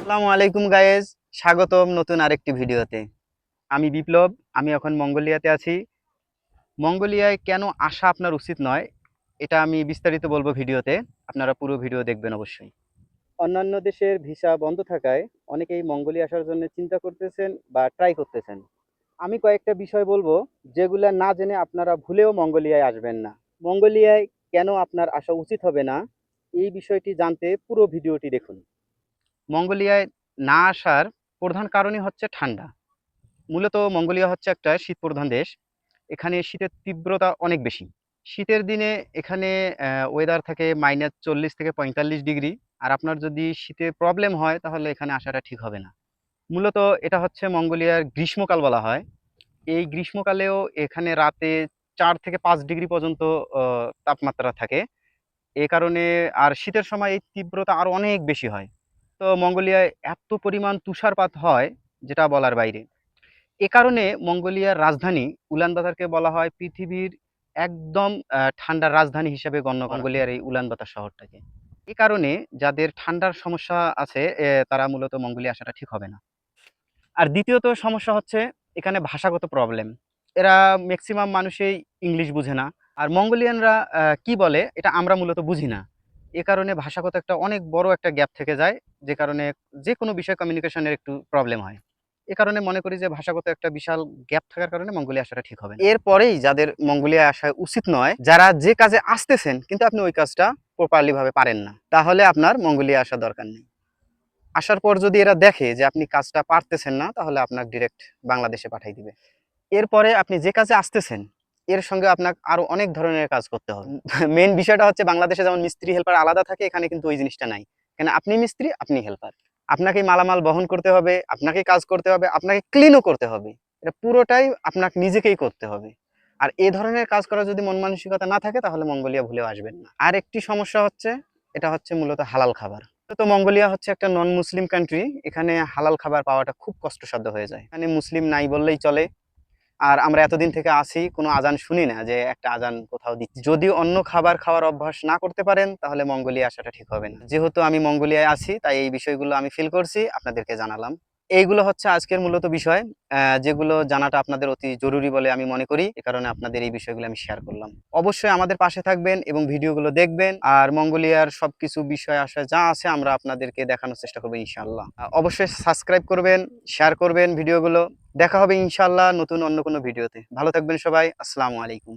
আসসালামু আলাইকুম গায়েজ স্বাগতম নতুন আরেকটি ভিডিওতে। আমি বিপ্লব, আমি এখন মঙ্গোলিয়াতে আছি। মঙ্গোলিয়ায় কেন আসা আপনার উচিত নয়, এটা আমি বিস্তারিত বলব ভিডিওতে। আপনারা পুরো ভিডিও দেখবেন অবশ্যই। অন্যান্য দেশের ভিসা বন্ধ থাকায় অনেকেই মঙ্গোলিয়া আসার জন্য চিন্তা করতেছেন বা ট্রাই করতেছেন। আমি কয়েকটা বিষয় বলব, যেগুলা না জেনে আপনারা ভুলেও মঙ্গোলিয়ায় আসবেন না। মঙ্গোলিয়ায় কেন আপনার আসা উচিত হবে না, এই বিষয়টি জানতে পুরো ভিডিওটি দেখুন। মঙ্গোলিয়ায় না আসার প্রধান কারণই হচ্ছে ঠান্ডা। মূলত মঙ্গোলিয়া হচ্ছে একটা শীত প্রধান দেশ। এখানে শীতের তীব্রতা অনেক বেশি। শীতের দিনে এখানে ওয়েদার থাকে মাইনাস চল্লিশ থেকে পঁয়তাল্লিশ ডিগ্রি আর আপনার যদি শীতে প্রবলেম হয়, তাহলে এখানে আসাটা ঠিক হবে না। মূলত এটা হচ্ছে মঙ্গোলিয়ার গ্রীষ্মকাল বলা হয়। এই গ্রীষ্মকালেও এখানে রাতে চার থেকে পাঁচ ডিগ্রি পর্যন্ত তাপমাত্রা থাকে। এ কারণে আর শীতের সময় এই তীব্রতা আরও অনেক বেশি হয়। তো মঙ্গোলিয়ায় এত পরিমাণ তুষারপাত হয় যেটা বলার বাইরে। এ কারণে মঙ্গোলিয়ার রাজধানী উলানবাতারকে বলা হয় পৃথিবীর একদম ঠান্ডার রাজধানী হিসেবে গণ্য মঙ্গোলিয়ার এই উলানবাতার শহরটাকে। এ কারণে যাদের ঠান্ডার সমস্যা আছে তারা মূলত মঙ্গোলিয়া আসাটা ঠিক হবে না। আর দ্বিতীয়ত সমস্যা হচ্ছে এখানে ভাষাগত প্রবলেম। এরা ম্যাক্সিমাম মানুষই ইংলিশ বুঝে না। আর মঙ্গোলিয়ানরা কি বলে এটা আমরা মূলত বুঝি না। এ কারণে ভাষাগত একটা অনেক বড় একটা গ্যাপ থেকে যায়, যে কারণে যে কোনো বিষয় কমিউনিকেশনের একটু প্রবলেম হয়। এ কারণে মনে করি যে ভাষাগত একটা বিশাল গ্যাপ থাকার কারণে মঙ্গোলিয়া আসাটা ঠিক হবে এরপরেই যাদের মঙ্গোলিয়া আসা উচিত নয়, যারা যে কাজে আসতেছেন, কিন্তু আপনি ওই কাজটা প্রপারলি ভাবে পারেন না, তাহলে আপনার মঙ্গোলিয়া আসা দরকার নেই। আসার পর যদি এরা দেখে যে আপনি কাজটা পারতেছেন না, তাহলে আপনাকে ডিরেক্ট বাংলাদেশে পাঠিয়ে দিবে। এরপরে আপনি যে কাজে আসতেছেন এর সঙ্গে আপনাকে আরও অনেক ধরনের কাজ করতে হবে। মেন বিষয়টা হচ্ছে বাংলাদেশে যেমন মিস্ত্রি হেল্পার আলাদা থাকে, এখানে কিন্তু ওই জিনিসটা নাই। কেন আপনি মিস্ত্রি, আপনি হেল্পার আপনাকে মালামাল বহন করতে হবে আপনাকে কাজ করতে হবে, আপনাকে ক্লিনও করতে হবে। এটা পুরোটাই আপনাকে নিজেকেই করতে হবে। আর এই ধরনের কাজ করার যদি মন মানসিকতা না থাকে, তাহলে মঙ্গোলিয়া ভুলেও আসবেন না। আর একটি সমস্যা হচ্ছে, এটা হচ্ছে মূলত হালাল খাবার। তো মঙ্গোলিয়া হচ্ছে একটা নন মুসলিম কান্ট্রি এখানে হালাল খাবার পাওয়াটা খুব কষ্টসাধ্য হয়ে যায়। এখানে মুসলিম নাই বললেই চলে। আর আমরা এতদিন থেকে আসি কোনো আজান শুনি না যে একটা আজান কোথাও দিচ্ছি। যদি অন্য খাবার খাওয়ার অভ্যাস না করতে পারেন, তাহলে মঙ্গোলিয়া আসাটা ঠিক হবে না। যেহেতু আমি মঙ্গোলিয়ায় আছি, তাই এই বিষয়গুলো আমি ফিল করছি, আপনাদেরকে জানালাম। এইগুলো হচ্ছে আজকের মূলত বিষয় যেগুলো জানাটা আপনাদের অতি জরুরি বলে আমি মনে করি। এ কারণে আপনাদের এই বিষয়গুলো আমি শেয়ার করলাম। অবশ্যই আমাদের পাশে থাকবেন এবং ভিডিওগুলো দেখবেন। আর মঙ্গোলিয়ার সবকিছু বিষয় আসে যা আছে আমরা আপনাদেরকে দেখানোর চেষ্টা করব ইনশাল্লাহ অবশ্যই সাবস্ক্রাইব করবেন শেয়ার করবেন ভিডিওগুলো। দেখা হবে ইনশাল্লাহ নতুন অন্য কোনো ভিডিওতে। ভালো থাকবেন সবাই আসসালামু আলাইকুম।